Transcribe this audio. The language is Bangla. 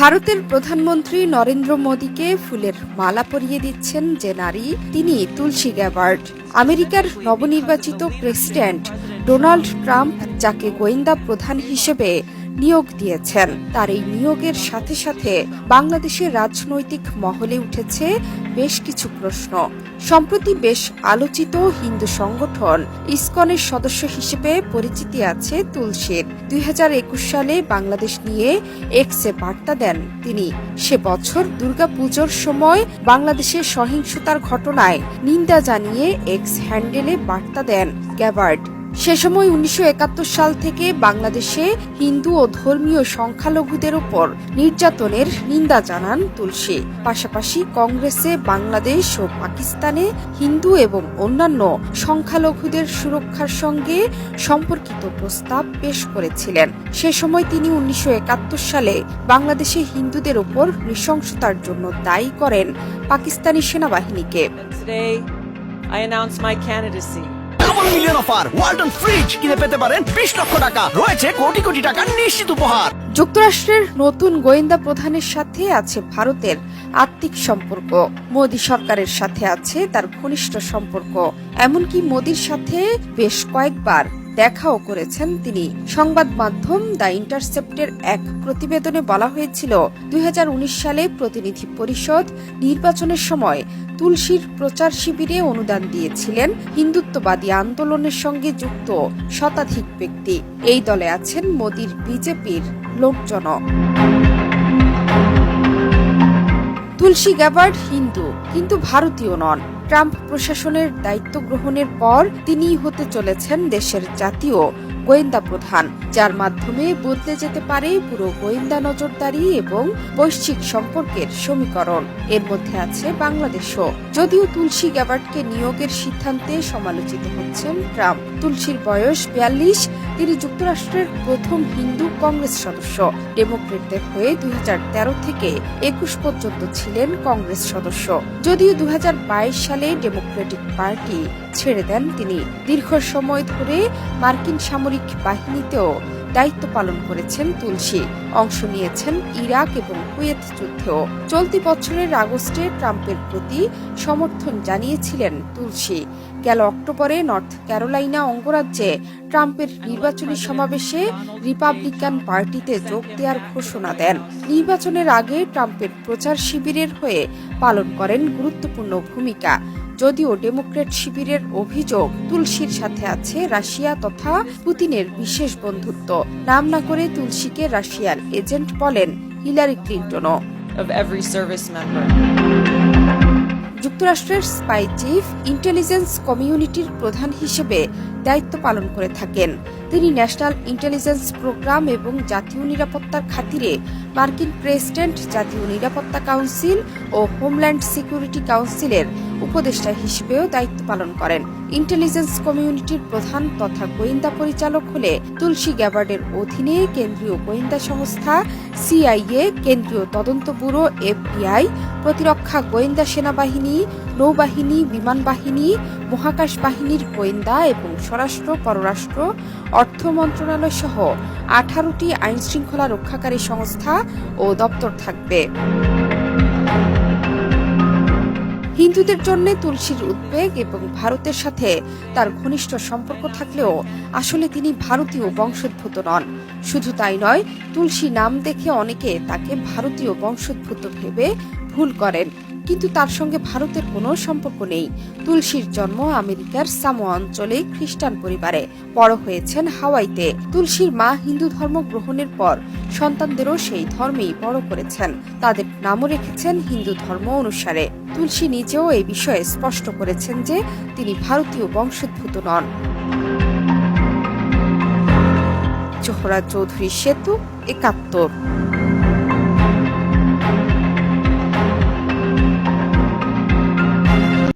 ভারতের প্রধানমন্ত্রী নরেন্দ্র মোদীকে ফুলের মালা পরিয়ে দিচ্ছেন যে নারী, তিনি তুলসী গ্যাবার্ড আমেরিকার নবনির্বাচিত প্রেসিডেন্ট ডোনাল্ড ট্রাম্প, যাকে গোয়েন্দা প্রধান হিসেবে নিয়োগ দিয়েছেন। তার এই নিয়োগের সাথে সাথে বাংলাদেশের রাজনৈতিক মহলে উঠেছে বেশ কিছু প্রশ্ন। সম্প্রতি বেশ আলোচিত হিন্দু সংগঠন ইসকনের সদস্য হিসেবে পরিচিতি আছে তুলসীর। দুই হাজার একুশ সালে বাংলাদেশ নিয়ে এক্সে বার্তা দেন তিনি। সে বছর দুর্গাপুজোর সময় বাংলাদেশের সহিংসতার ঘটনায় নিন্দা জানিয়ে এক্স হ্যান্ডেলে বার্তা দেন গ্যাবার্ড। সে সময় উনিশশো একাত্তর সাল থেকে বাংলাদেশে হিন্দু ও ধর্মীয় সংখ্যালঘুদের উপর নির্যাতনের নিন্দা জানান তুলসী। পাশাপাশি কংগ্রেসে বাংলাদেশ ও পাকিস্তানে হিন্দু এবং অন্যান্য সংখ্যালঘুদের সুরক্ষার সঙ্গে সম্পর্কিত প্রস্তাব পেশ করেছিলেন। সে সময় তিনি উনিশশো একাত্তর সালে বাংলাদেশে হিন্দুদের উপর নৃশংসতার জন্য দায়ী করেন পাকিস্তানি সেনাবাহিনীকে। I announce my candidacy. Million offer fridge কিনে পেতে পারেন বিশ লক্ষ টাকা। রয়েছে কোটি কোটি টাকার নিশ্চিত উপহার। যুক্তরাষ্ট্রের নতুন গোয়েন্দা প্রধানের সাথে আছে ভারতের আত্মিক সম্পর্ক। মোদি সরকারের সাথে আছে তার ঘনিষ্ঠ সম্পর্ক। এমনকি মোদির সাথে বেশ কয়েকবার দেখাও করেছেন তিনি। সংবাদ মাধ্যম দ্য ইন্টারসেপ্টের এক প্রতিবেদনে বলা হয়েছিল দু হাজার উনিশ সালে প্রতিনিধি পরিষদ নির্বাচনের সময় তুলসীর প্রচার শিবিরে অনুদান দিয়েছিলেন হিন্দুত্ববাদী আন্দোলনের সঙ্গে যুক্ত শতাধিক ব্যক্তি। এই দলে আছেন মোদীর বিজেপির লোকজনও। তুলসী গ্যাবার্ড হিন্দু, কিন্তু ভারতীয় নন। ট্রাম্প প্রশাসনের দায়িত্ব গ্রহণের পর তিনিই হতে চলেছেন দেশের জাতীয় গোয়েন্দা প্রধান, যার মাধ্যমে বদলে যেতে পারে পুরো গোয়েন্দা নজরদারি এবং বৈশ্বিক সম্পর্কের সমীকরণ। এর মধ্যে আছে বাংলাদেশও। যদিও তুলসী গ্যাবার্ডকে নিয়োগের সিদ্ধান্তে সমালোচিত হচ্ছেন ট্রাম্প। তুলসীর বয়স বিয়াল্লিশ, তিনি যুক্তরাষ্ট্রের প্রথম হিন্দু কংগ্রেস সদস্য। ডেমোক্রেটদের হয়ে দুই হাজার তেরো থেকে একুশ পর্যন্ত ছিলেন কংগ্রেস সদস্য। যদিও দু হাজার বাইশ সালে ডেমোক্রেটিক পার্টি ছেড়ে দেন তিনি। দীর্ঘ সময় ধরে মার্কিন সামরিক বাহিনীতেও দায়িত্ব পালন করেছেন তুলসী। অংশ নিয়েছেন ইরাক এবং কুয়েত যুদ্ধেও। চলতি বছরের আগস্টে ট্রাম্পের প্রতি সমর্থন জানিয়েছিলেন তুলসী। গেল অক্টোবরে নর্থ ক্যারোলাইনা অঙ্গরাজ্যে ট্রাম্পের নির্বাচনী সমাবেশে রিপাবলিকান পার্টিতে যোগ দেওয়ার ঘোষণা দেন। নির্বাচনের আগে ট্রাম্পের প্রচার শিবিরের হয়ে পালন করেন গুরুত্বপূর্ণ ভূমিকা। যদিও ডেমোক্রেট শিবিরের অভিযোগ তুলসীর সাথে আছে রাশিয়া তথা পুতিনের বিশেষ বন্ধুত্ব। নাম না করে তুলসীকে রাশিয়ার এজেন্ট বলেন হিলারি ক্লিন্টনও। যুক্তরাষ্ট্রের স্পাই চিফ ইন্টেলিজেন্স কমিউনিটির প্রধান হিসেবে দায়িত্ব পালন করে থাকেন। তিনি ন্যাশনাল ইন্টেলিজেন্স প্রোগ্রাম এবং জাতীয় নিরাপত্তার খাতিরে মার্কিন প্রেসিডেন্ট, জাতীয় নিরাপত্তা কাউন্সিল ও হোমল্যান্ড সিকিউরিটি কাউন্সিলের উপদেষ্টা হিসেবেও দায়িত্ব পালন করেন। ইন্টেলিজেন্স কমিউনিটির প্রধান তথা গোয়েন্দা পরিচালক হলে তুলসী গ্যাবার্ডের অধীনে কেন্দ্রীয় গোয়েন্দা সংস্থা, সিআইএ, কেন্দ্রীয় তদন্ত ব্যুরো, এফবিআই, প্রতিরক্ষা গোয়েন্দা সেনাবাহিনী, নৌবাহিনী, বিমান বাহিনী, মহাকাশ বাহিনীর গোয়েন্দা এবং স্বরাষ্ট্র, পররাষ্ট্র, অর্থ মন্ত্রণালয় সহ আঠারোটি আইনশৃঙ্খলা রক্ষাকারী সংস্থা ও দপ্তর থাকবে। হিন্দুদের জন্য তুলসীর উদ্বেগ এবং ভারতের সাথে তার ঘনিষ্ঠ সম্পর্ক থাকলেও আসলে তিনি ভারতীয় বংশোদ্ভূত নন। শুধু তাই নয়, তুলসী নাম দেখে অনেকে তাকে ভারতীয় বংশোদ্ভূত ভেবে ভুল করেন। কিন্তু তার সঙ্গে ভারতের কোনো সম্পর্ক নেই। তুলসীর জন্ম আমেরিকার সামো অঞ্চলে খ্রিস্টান পরিবারে। বড় হয়েছেন হাওয়াইতে। তুলসীর মা হিন্দু ধর্ম গ্রহণের পর সন্তানদেরও সেই ধর্মেই বড় করেছেন। তাদের নামও রেখেছেন হিন্দু ধর্ম অনুসারে। তুলসী নিজেও এই বিষয়ে স্পষ্ট করেছেন যে তিনি ভারতীয় বংশোদ্ভূত নন। জোহরা চৌধুরী সেতু একাত্তর।